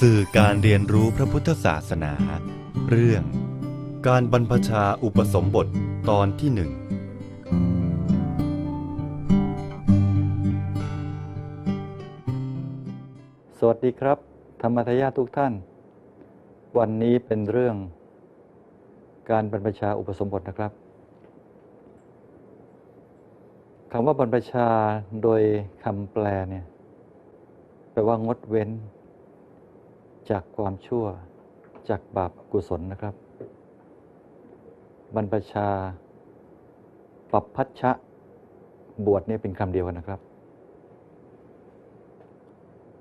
สื่อการเรียนรู้พระพุทธศาสนา เรื่อง การบรรพชาอุปสมบทตอนที่หนึ่งสวัสดีครับ ธรรมทายาททุกท่าน วันนี้เป็นเรื่อง การบรรพชาอุปสมบทนะครับ คำว่าบรรพชาโดยคำแปลเนี่ยแปลว่างดเว้น จากความชั่วจากบาปกุศลนะครับ บรรพชาปัปพัชชะ บวชเนี่ยเป็นคำเดียวกันนะครับ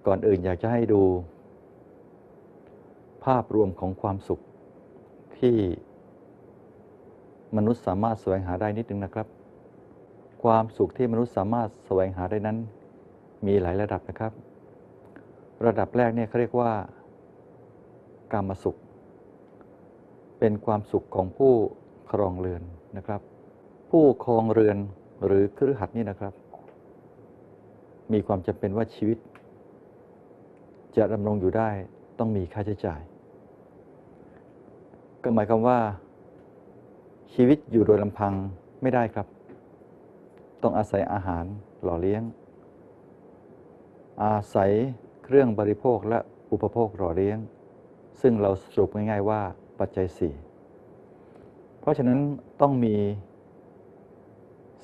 ก่อนอื่นอยากจะให้ดู ภาพรวมของความสุขที่มนุษย์สามารถแสวงหาได้นิดนึงนะครับ ความสุขที่มนุษย์สามารถแสวงหาได้นั้น มีหลายระดับนะครับ ระดับแรกเนี่ยเขาเรียกว่า กามสุข เป็นความสุขของผู้ครองเรือนนะครับ ผู้ครองเรือนหรือครือขัดนี่นะครับ มีความจำเป็นว่าชีวิต จะดำรงอยู่ได้ต้องมีค่าใช้จ่าย ก็หมายความว่าชีวิตอยู่โดยลำพังไม่ได้ครับ ต้องอาศัยอาหารหล่อเลี้ยง อาศัยเครื่องบริโภคและอุปโภคหล่อเลี้ยง ซึ่งเราสรุปง่ายๆว่าปัจจัยสี่เพราะฉะนั้นต้องมี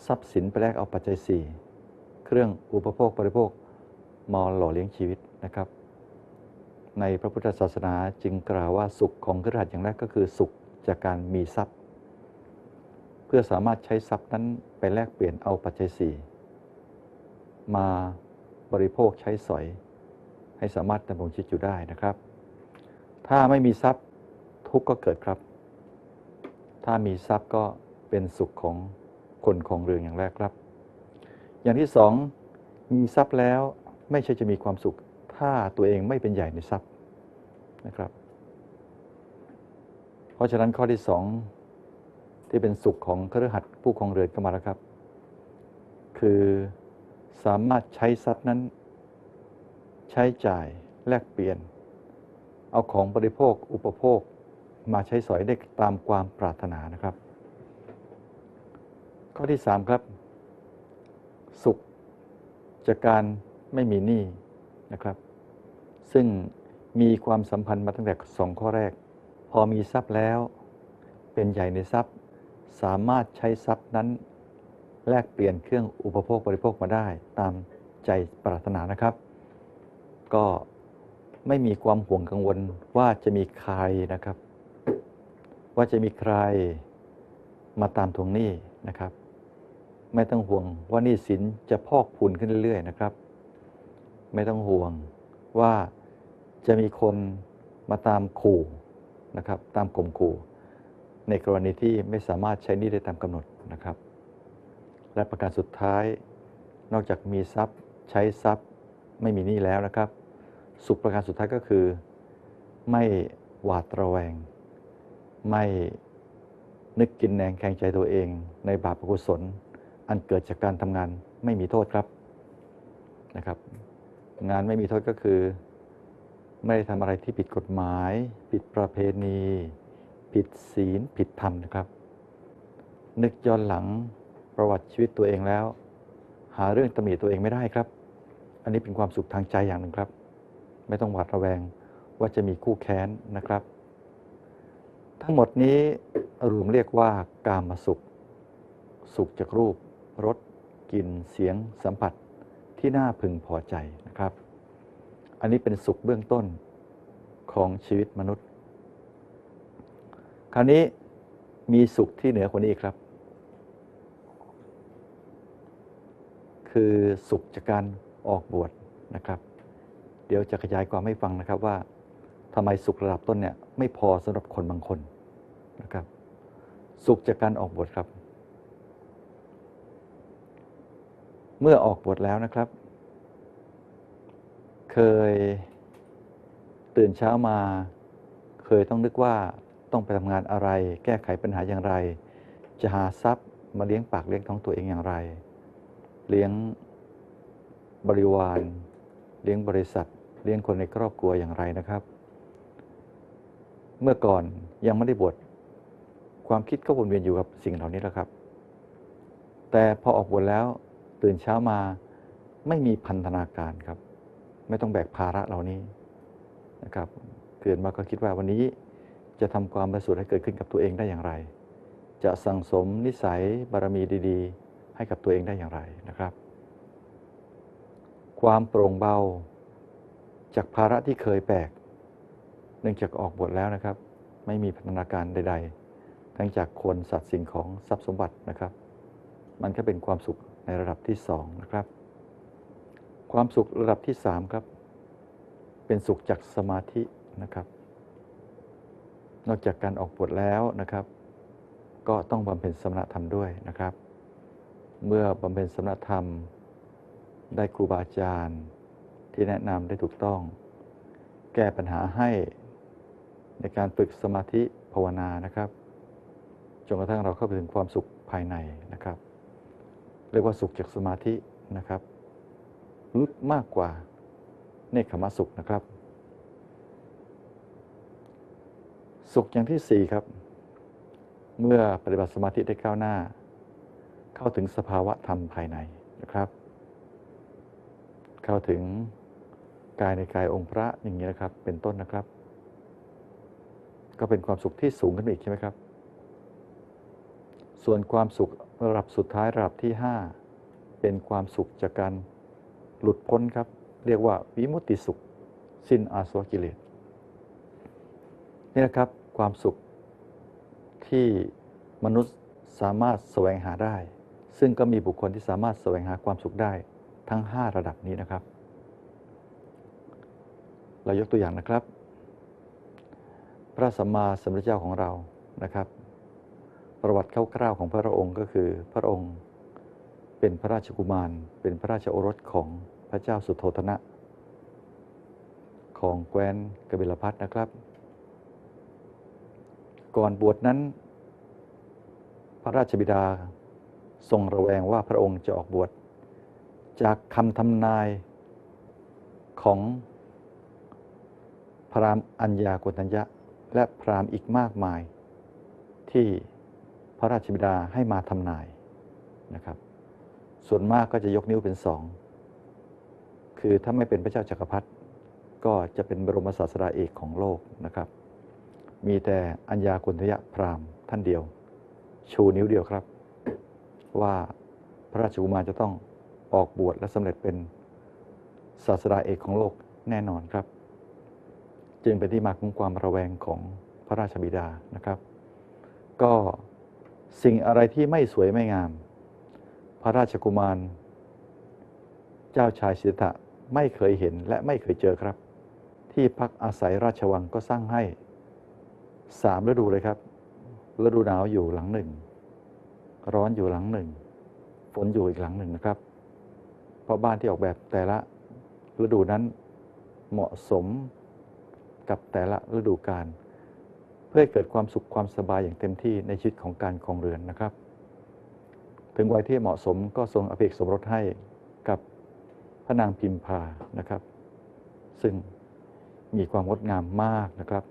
ทรัพย์สินไปแลกเอาปัจจัยสี่เครื่องอุปโภคบริโภคมาหล่อเลี้ยงชีวิตนะครับ ในพระพุทธศาสนาจึงกล่าวว่าสุขของกระหัสอย่างแรกก็คือสุขจากการมีทรัพย์ พื่อสามารถใช้ทรัพย์นั้นไปแลกเปลี่ยนเอาปัจจัยสี่มาบริโภคใช้สอย ให้สามารถดำรงชีวิตอยู่ได้นะครับ ถ้าไม่มีทรัพย์ทุกข์ก็เกิดครับ ถ้ามีทรัพย์ก็เป็นสุขของคนของเรืองอย่างแรกครับ อย่างที่สองมีทรัพย์แล้วไม่ใช่จะมีความสุข ถ้าตัวเองไม่เป็นใหญ่ในทรัพย์นะครับ เพราะฉะนั้นข้อที่สอง ที่เป็นสุขของคฤหัสถ์ผู้ครองเรือนก็มาแล้วครับ คือสามารถใช้ทรัพย์นั้น ใช้จ่ายแลกเปลี่ยน เอาของบริโภคอุปโภคมาใช้สอยได้ตามความปรารถนานะครับ ข้อที่สามครับ สุขจากการไม่มีหนี้นะครับ ซึ่งมีความสัมพันธ์มาตั้งแต่สองข้อแรก พอมีทรัพย์แล้ว เป็นใหญ่ในทรัพย์ สามารถใช้ทรัพย์นั้น แลกเปลี่ยนเครื่องอุปโภคบริโภคมาได้ตามใจปรารถนานะครับ ก็ไม่มีความห่วงกังวลว่าจะมีใครนะครับ ว่าจะมีใครมาตามทวงหนี้นะครับ ไม่ต้องห่วงว่าหนี้สินจะพอกพูนขึ้นเรื่อยๆนะครับ ไม่ต้องห่วงว่าจะมีคนมาตามขู่นะครับ ตามข่มขู่ ในกรณีที่ไม่สามารถใช้หนี้ได้ตามกำหนดนะครับ และประการสุดท้าย นอกจากมีทรัพย์ใช้ทรัพย์ไม่มีหนี้แล้วนะครับ สุขประการสุดท้ายก็คือ ไม่หวาดระแวง ไม่นึกกินแหนงแข่งใจตัวเอง ในบาปอกุศล อันเกิดจากการทำงานไม่มีโทษครับนะครับ งานไม่มีโทษก็คือ ไม่ได้ทำอะไรที่ผิดกฎหมาย ผิดประเพณี ผิดศีลผิดธรรมนะครับ นึกย้อนหลังประวัติชีวิตตัวเองแล้ว หาเรื่องตำหนิตัวเองไม่ได้ครับ อันนี้เป็นความสุขทางใจอย่างหนึ่งครับ ไม่ต้องหวาดระแวงว่าจะมีคู่แค้นนะครับ ทั้งหมดนี้รวมเรียกว่ากามสุข สุขจากรูปรสกลิ่นเสียง สัมผัสที่น่าพึงพอใจนะครับ อันนี้เป็นสุขเบื้องต้นของชีวิตมนุษย์ คราวนี้มีสุขที่เหนือกว่านี้ครับ คือสุขจากการออกบวชนะครับ เดี๋ยวจะขยายความให้ฟังนะครับว่าทำไมสุขระดับต้นเนี่ยไม่พอสำหรับคนบางคนนะครับ สุขจากการออกบวชครับ เมื่อออกบวชแล้วนะครับ เคยตื่นเช้ามา เคยต้องนึกว่า ต้องไปทำงานอะไร แก้ไขปัญหาอย่างไร จะหาทรัพย์มาเลี้ยงปากเลี้ยงท้องตัวเองอย่างไร เลี้ยงบริวาร เลี้ยงบริษัท เลี้ยงคนในครอบครัวอย่างไรนะครับ เมื่อก่อนยังไม่ได้บวชความคิดก็วนเวียนอยู่กับสิ่งเหล่านี้แหละครับ แต่พอออกบวชแล้วตื่นเช้ามาไม่มีพันธนาการครับ ไม่ต้องแบกภาระเหล่านี้นะครับเกิดมาก็คิดว่าวันนี้ จะทำความบริสุทธิ์ให้เกิดขึ้นกับตัวเองได้อย่างไร จะสั่งสมนิสัยบารมีดี ๆ ให้กับตัวเองได้อย่างไรนะครับ ความโปร่งเบา จากภาระที่เคยแบกเนื่องจากออกบวชแล้วนะครับ ไม่มีพัฒนาการใด ๆ ทั้งจากคนสัตว์สิ่งของทรัพย์สมบัตินะครับ มันก็เป็นความสุขในระดับที่สองนะครับ ความสุขระดับที่สามครับ เป็นสุขจากสมาธินะครับ นอกจากการออกบวชแล้วนะครับ ก็ต้องบำเพ็ญสมณธรรมด้วยนะครับ เมื่อบำเพ็ญสมณธรรม ได้ครูบาอาจารย์ ที่แนะนำได้ถูกต้อง แก้ปัญหาให้ในการฝึกสมาธิภาวนานะครับจนกระทั่งเราเข้าไปถึงความสุขภายในนะครับ เรียกว่าสุขจากสมาธินะครับลึกมากกว่าเนคขมสุขนะครับ สุขอย่างที่สี่ครับ เมื่อปฏิบัติสมาธิได้ก้าวหน้า เข้าถึงสภาวะธรรมภายในนะครับ เข้าถึงกายในกายองค์พระอย่างนี้นะครับ เป็นต้นนะครับ ก็เป็นความสุขที่สูงขึ้นอีกใช่ไหมครับ ส่วนความสุขระดับสุดท้ายระดับที่ 5 เป็นความสุขจากการหลุดพ้นครับ เรียกว่าวิมุตติสุข สิ้นอาสวะกิเลสนี่นะครับ ความสุขที่มนุษย์สามารถแสวงหาได้ ซึ่งก็มีบุคคลที่สามารถแสวงหาความสุขได้ทั้ง 5 ระดับนี้นะครับ เรายกตัวอย่างนะครับ พระสัมมาสัมพุทธเจ้าของเรานะครับ ประวัติคร่าวๆของพระองค์ก็คือพระองค์เป็นพระราชกุมาร เป็นพระราชโอรสของพระเจ้าสุโธทนะ ของแคว้นกบิลพัทนะครับ ก่อนบวชนั้น พระราชบิดาทรงระแวงว่าพระองค์จะออกบวชจากคำทำนายของพราหมณ์อัญญาโกณัญญะ และพราหมณ์อีกมากมาย ที่พระราชบิดาให้มาทำนายนะครับ ส่วนมากก็จะยกนิ้วเป็นสอง คือถ้าไม่เป็นพระเจ้าจักรพรรดิก็จะเป็นบรมศาสดาเอกของโลกนะครับ มีแต่อัญญากุณทยะพราหมณ์ท่านเดียว ชูนิ้วเดียวครับ ว่าพระราชกุมารจะต้องออกบวชและสำเร็จเป็นศาสดาเอกของโลกแน่นอนครับ จึงเป็นที่มาของความระแวงของพระราชบิดานะครับ ก็สิ่งอะไรที่ไม่สวยไม่งาม พระราชกุมาร เจ้าชายสิทธะไม่เคยเห็นและไม่เคยเจอครับ ที่พักอาศัยราชวังก็สร้างให้ สามฤดูเลยครับ ฤดูหนาวอยู่หลังหนึ่ง ร้อนอยู่หลังหนึ่ง ฝนอยู่อีกหลังหนึ่งนะครับ เพราะบ้านที่ออกแบบแต่ละฤดูนั้นเหมาะสมกับแต่ละฤดูกาลเพื่อให้เกิดความสุขความสบายอย่างเต็มที่ในชีวิตของการครองเรือนนะครับ ถึงวัยที่เหมาะสมก็ทรงอภิเษกสมรสให้กับพระนางพิมพานะครับ ซึ่งมีความงดงามมากนะครับ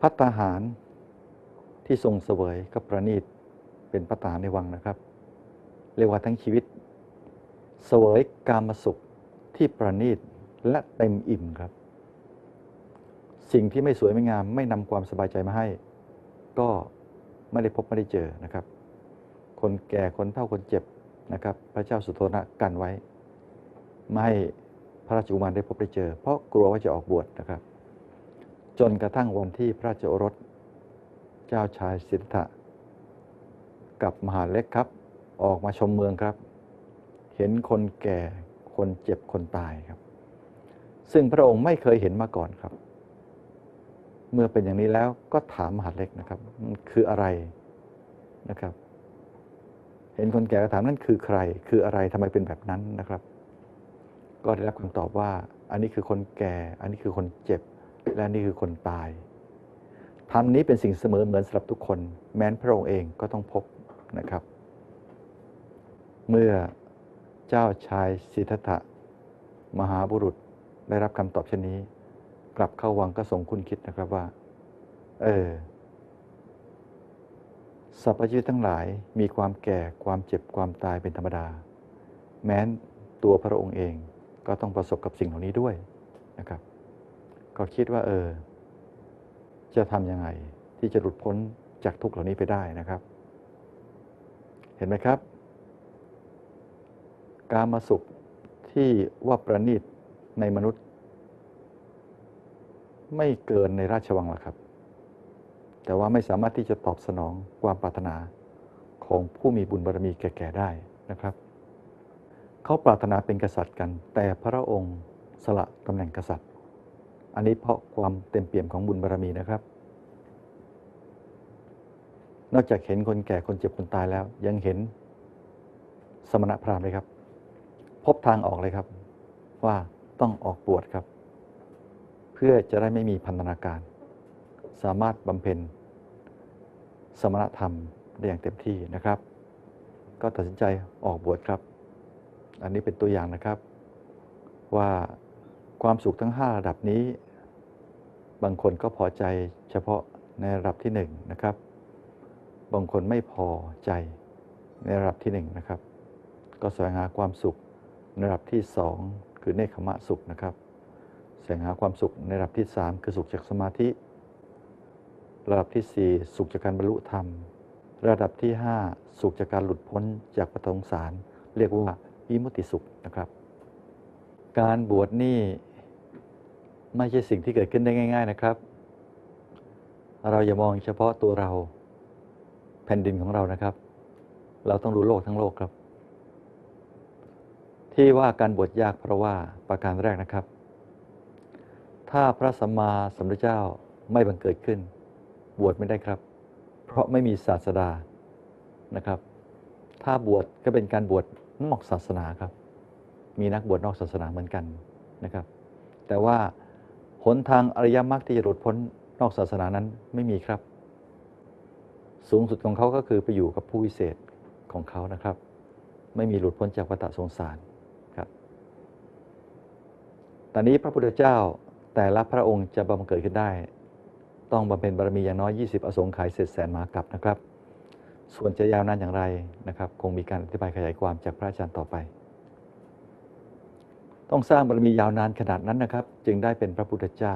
พัตตาหารที่ทรงเสวยก็ประณีตเป็นพัตตาหารในวังนะครับ เรียกว่าทั้งชีวิต เสวยกามสุขที่ประณีตและเต็มอิ่มครับ สิ่งที่ไม่สวยไม่งาม ไม่นำความสบายใจมาให้ ก็ไม่ได้พบไม่ได้เจอนะครับ คนแก่คนเฒ่าคนเจ็บนะครับ พระเจ้าสุโธนะกันไว้ ไม่ให้พระราชกุมารได้พบได้เจอ เพราะกลัวว่าจะออกบวชนะครับ จนกระทั่งวันที่พระราชโอรส เจ้าชายสิทธะกับมหาเล็กครับ ออกมาชมเมืองครับ เห็นคนแก่คนเจ็บคนตายครับ ซึ่งพระองค์ไม่เคยเห็นมาก่อนครับ เมื่อเป็นอย่างนี้แล้วก็ถามมหาเล็กนะครับคืออะไรนะครับ เห็นคนแก่ก็ถามนั่นคือใคร คืออะไรทำไมเป็นแบบนั้นนะครับ ก็ได้รับคำตอบว่า อันนี้คือคนแก่ อันนี้คือคนเจ็บ และนี่คือคนตายธรรมนี้เป็นสิ่งเสมอเหมือนสำหรับทุกคน แม้นพระองค์เองก็ต้องพบนะครับ เมื่อเจ้าชายสิทธัตถะมหาบุรุษได้รับคำตอบเช่นนี้ กลับเข้าวังก็ส่งคุณคิดนะครับว่า เออสรรพชีวิตทั้งหลายมีความแก่ความเจ็บความตายเป็นธรรมดา แม้นตัวพระองค์เองก็ต้องประสบกับสิ่งเหล่านี้ด้วยนะครับ ก็คิดว่า เออ จะทำยังไง ที่จะหลุดพ้นจากทุกข์เหล่านี้ไปได้นะครับ เห็นไหมครับ การมาสุขที่ว่าประณีตในมนุษย์ ไม่เกินในราชวังหรอกครับ แต่ว่าไม่สามารถที่จะตอบสนองความปรารถนาของผู้มีบุญบารมีแก่ ๆ ได้นะครับ เขาปรารถนาเป็นกษัตริย์กัน แต่พระองค์สละตำแหน่งกษัตริย์ อันนี้เพราะความเต็มเปี่ยมของบุญบารมีนะครับ นอกจากเห็นคนแก่คนเจ็บคนตายแล้ว ยังเห็นสมณพราหมณ์เลยครับ พบทางออกเลยครับ ว่าต้องออกบวชครับ เพื่อจะได้ไม่มีพันธนาการ สามารถบำเพ็ญสมณธรรมได้อย่างเต็มที่นะครับ ก็ตัดสินใจออกบวชครับ อันนี้เป็นตัวอย่างนะครับว่า ความสุขทั้ง 5 ระดับนี้ บางคนก็พอใจเฉพาะในระดับที่1นะครับ บางคนไม่พอใจในระดับที่1นะครับ ก็แสวงหาความสุขในระดับที่ 2 คือเนคขมะสุขนะครับ แสวงหาความสุขในระดับที่ 3 คือสุขจากสมาธิ ระดับที่ 4 สุขจากการบรรลุธรรม ระดับที่ 5 สุขจากการหลุดพ้นจากปฐงสาร เรียกว่าวิมุติสุขนะครับ การบวชนี่ ไม่ใช่สิ่งที่เกิดขึ้นได้ง่าย ๆนะครับ เราอย่ามองเฉพาะตัวเรา แผ่นดินของเรานะครับ เราต้องรู้โลกทั้งโลกครับ ที่ว่าการบวชยากเพราะว่าประการแรกนะครับ ถ้าพระสัมมาสัมพุทธเจ้าไม่บังเกิดขึ้น บวชไม่ได้ครับ เพราะไม่มีศาสดานะครับ ถ้าบวชก็เป็นการบวชนอกศาสนาครับ มีนักบวชนอกศาสนาเหมือนกันนะครับ แต่ว่า หนทางอริยมรรคที่จะหลุดพ้นนอกศาสนานั้นไม่มีครับ สูงสุดของเขาก็คือไปอยู่กับผู้วิเศษของเขานะครับ ไม่มีหลุดพ้นจากวัฏสงสารครับ ตอนนี้พระพุทธเจ้าแต่ละพระองค์จะบังเกิดขึ้นได้ ต้องบำเพ็ญบารมีอย่างน้อย 20 อสงไขยเสร็จแสนมากับนะครับ ส่วนจะยาวนานอย่างไรนะครับ คงมีการอธิบายขยายความจากพระอาจารย์ต่อไป ต้องสร้างบารมียาวนานขนาดนั้นนะครับ จึงได้เป็นพระพุทธเจ้า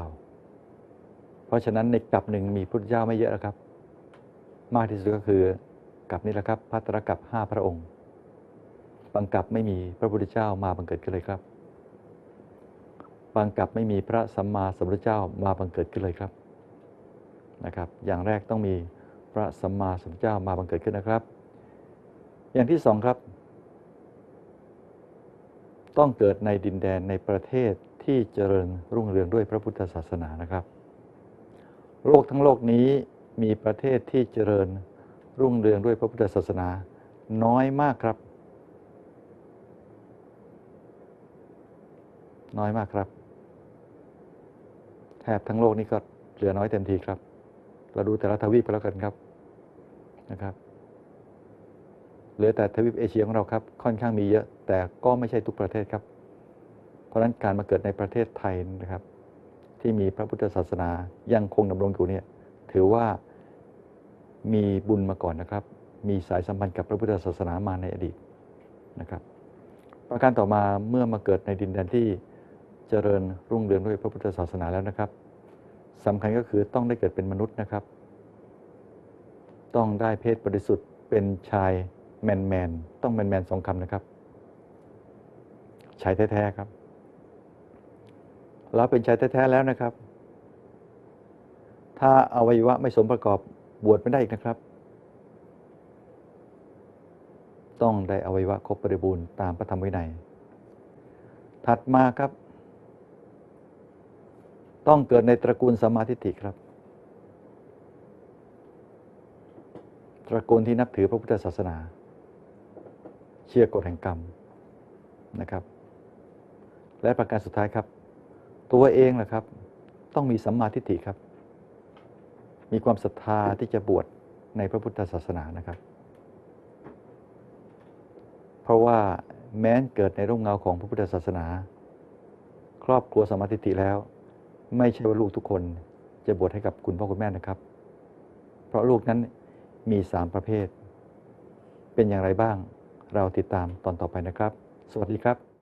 เพราะฉะนั้นในกลับหนึ่งมีพุทธเจ้าไม่เยอะแล้วครับ มากที่สุดก็คือกลับนี้แหละครับพัตรกับห้าพระองค์ บางกลับไม่มีพระพุทธเจ้ามาบังเกิดขึ้นเลยครับ บางกลับไม่มีพระสัมมาสัมพุทธเจ้ามาบังเกิดขึ้นเลยครับนะครับ อย่างแรกต้องมีพระสัมมาสัมพุทธเจ้ามาบังเกิดขึ้นนะครับ อย่างที่สองครับ ต้องเกิดในดินแดนในประเทศที่เจริญรุ่งเรืองด้วยพระพุทธศาสนานะครับ โลกทั้งโลกนี้มีประเทศที่เจริญรุ่งเรืองด้วยพระพุทธศาสนา น้อยมากครับ น้อยมากครับแทบทั้งโลกนี้ก็เหลือน้อยเต็มทีครับ เราดูแต่ละทวีปไปแล้วกันครับนะครับ เหลือแต่ทวีปเอเชียของเราครับ ค่อนข้างมีเยอะ แต่ก็ไม่ใช่ทุกประเทศครับ เพราะฉะนั้นการมาเกิดในประเทศไทยนะครับ ที่มีพระพุทธศาสนายังคงดำรงอยู่เนี่ยถือว่ามีบุญมาก่อนนะครับ มีสายสัมพันธ์กับพระพุทธศาสนามาในอดีตนะครับ ประการต่อมาเมื่อมาเกิดในดินแดนที่เจริญรุ่งเรืองด้วยพระพุทธศาสนาแล้วนะครับสำคัญก็คือต้องได้เกิดเป็นมนุษย์นะครับ ต้องได้เพศบริสุทธิ์เป็นชายแมนแมนต้องแมนแมนสองคำนะครับ ชายแท้ๆครับ เราเป็นชายแท้ๆแล้วนะครับ ถ้าอวัยวะไม่สมประกอบบวชไม่ได้อีกนะครับ ต้องได้อวัยวะครบบริบูรณ์ตามพระธรรมวินัย ถัดมาครับ ต้องเกิดในตระกูลสมาทิฏฐิครับ ตระกูลที่นับถือพระพุทธศาสนา เชื่อกฎแห่งกรรมนะครับ และประการสุดท้ายครับ ตัวเองแหละครับ ต้องมีสัมมาทิฏฐิครับ มีความศรัทธาที่จะบวชในพระพุทธศาสนานะครับ เพราะว่าแม้นเกิดในร่มเงาของพระพุทธศาสนา ครอบครัวสมมาธิฏฐิแล้ว ไม่ใช่ว่าลูกทุกคนจะบวชให้กับคุณพ่อคุณแม่นะครับ เพราะลูกนั้นมีสามประเภท เป็นอย่างไรบ้างเราติดตามตอนต่อไปนะครับ สวัสดีครับ